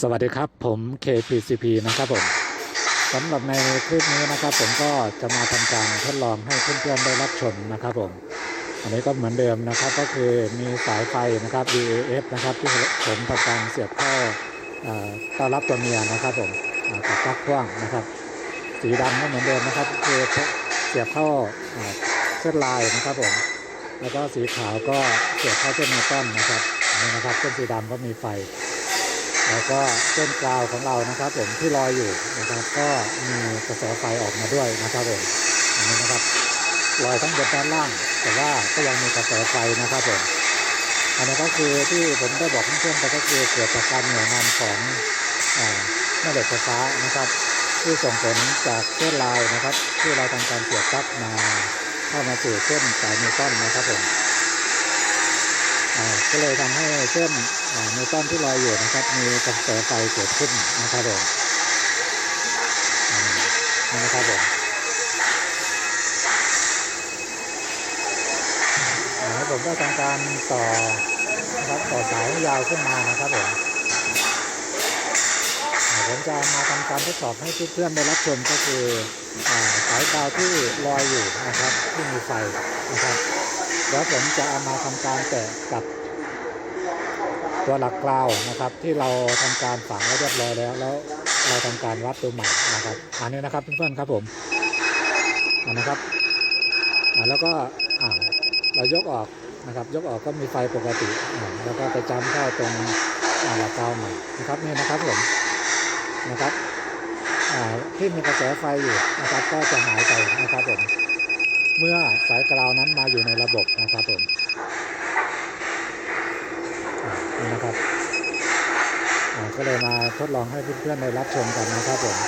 สวัสดีครับผม KPCP นะครับผมสำหรับในคลิปนี้นะครับผมก็จะมาทำการทดลองให้เพื่อนๆได้รับชมนะครับผม อันนี้ก็เหมือนเดิมนะครับก็คือมีสายไฟนะครับ VAF นะครับที่ผมทำการเสียบเข้าต่อต้อนรับตัวเมียนะครับผมกับปลั๊กพ่วงนะครับ สีดำก็เหมือนเดิมนะครับคือเสียบเข้าเส้นลายนะครับผม แล้วก็สีขาวก็เสียบเข้าเส้นนิวตันนะครับนนี้นะครับเส้นสีดำก็มีไฟ แล้วก็เส้นกราวของเรานะครับ ผมที่ลอยอยู่นะครับ ก็มีกระแสไฟออกมาด้วยนะครับผมอันนี้นะครับลอยทั้งบนด้านล่าง แต่ว่าก็ยังมีกระแสไฟนะครับผมอันนี้ก็คือที่ผมได้บอกเพื่อนๆไปก็คือเกิดจากการเหนี่ยวนำของแม่เหล็กไฟฟ้านะครับ ที่ส่งผลจากเส้นลายนะครับ ที่เราทำการเสียบปลั๊กมาเข้ามาสู่เส้นสายนิวตันนะครับผม ก็เลยทำให้เส้นอ่านิวตันที่ลอยอยู่นะครับ มีกระแสไฟเกิดขึ้นนะครับผมนะครับผมอ่าแล้วผมก็ทำการต่อนะครับต่อสายให้ยาวขึ้นมานะครับผมผมจะมาทำการทดสอบให้เพื่อนๆได้รับชมก็คือสายกาวที่ลอยอยู่นะครับที่มีไฟนะครับ แล้วผมจะเอามาทำการแตะกับตัวหลักกราวนะครับ ที่เราทำการฝังไว้เรียบร้อยแล้ว แล้วเราทำการวัดตัวใหม่นะครับ อันนี้นะครับเพื่อนๆครับผมอันนะครับอ่าแล้วก็อ่าเรายกออกนะครับ ยกออกก็มีไฟปกติแล้วก็ไปจำเข้าตรงหลักกราวใหม่นะครับนี่นะครับผมนะครับที่มีกระแสไฟอยู่นะครับก็จะหายไปนะครับผม เมื่อสายกราวนั้นมาอยู่ในระบบนะครับผมนี่นะครับก็เลยมาทดลองให้เพื่อนๆได้รับชมกันนะครับผม